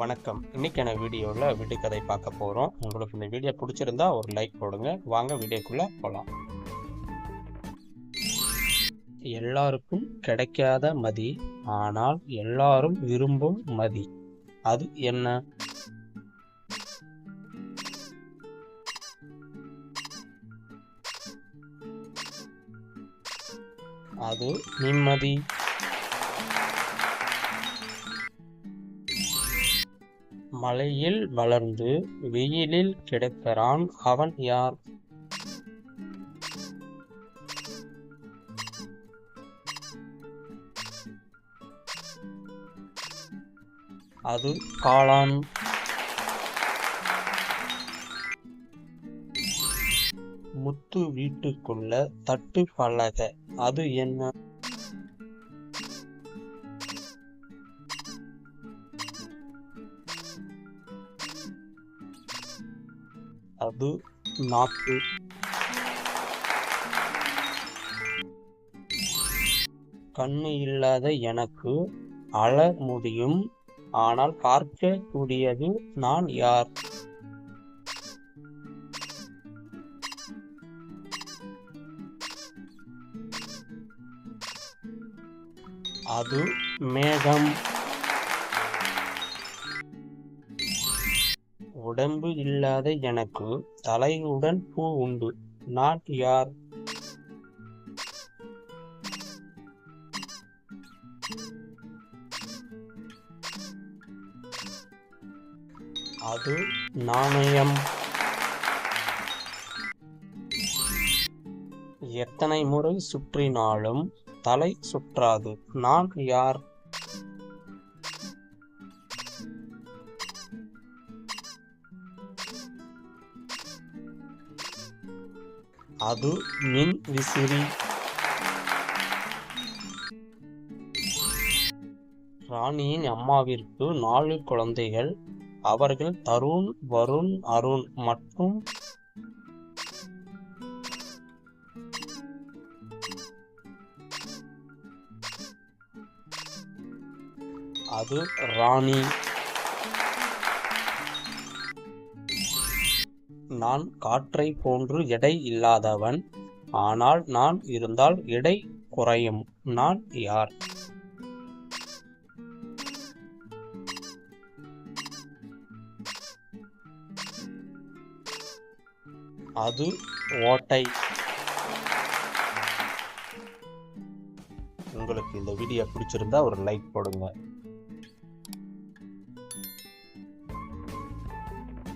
வணக்கம். இன்னைக்கான வீடியோவில் விடுகதை பார்க்க போகிறோம் உங்களுக்கு இந்த வீடியோ பிடிச்சிருந்தா ஒரு லைக் போடுங்க. வாங்க வீடியோக்குள்ளே போகலாம் எல்லாருக்கும் கிடைக்காத மதி ஆனால் எல்லாரும் விரும்பும் மதி. அது என்ன? அது நிம்மதி. மலையில் வளர்ந்து வெயிலில் கிடக்கிறான் அவன் யார்? அது காளான். முத்து வீட்டுக்குள்ள தட்டு பலக அது என்ன? அது நாக்கு. கண்ணு இல்லாத எனக்கு அழ முடியும் ஆனால் பார்க்க கூடியது நான் யார்? அது மேகம். உடம்பு இல்லாத எனக்கு தலையுடன் பூ உண்டு. நான் யார்? அது நாணயம். எத்தனை முறை சுற்றினாலும் தலை சுற்றாது. நான் யார்? அது மின் விசிறி. ராணியின் அம்மாவிற்கு நாலு குழந்தைகள். அவர்கள் தருண் வருண் அருண் மற்றும் அது ராணி. நான் காற்றை போன்று எடை இல்லாதவன். ஆனால் நான் இருந்தால் எடை குறையும். நான் யார்? அது ஓட்டை. உங்களுக்கு இந்த வீடியோ பிடிச்சிருந்தா ஒரு லைக் போடுங்க.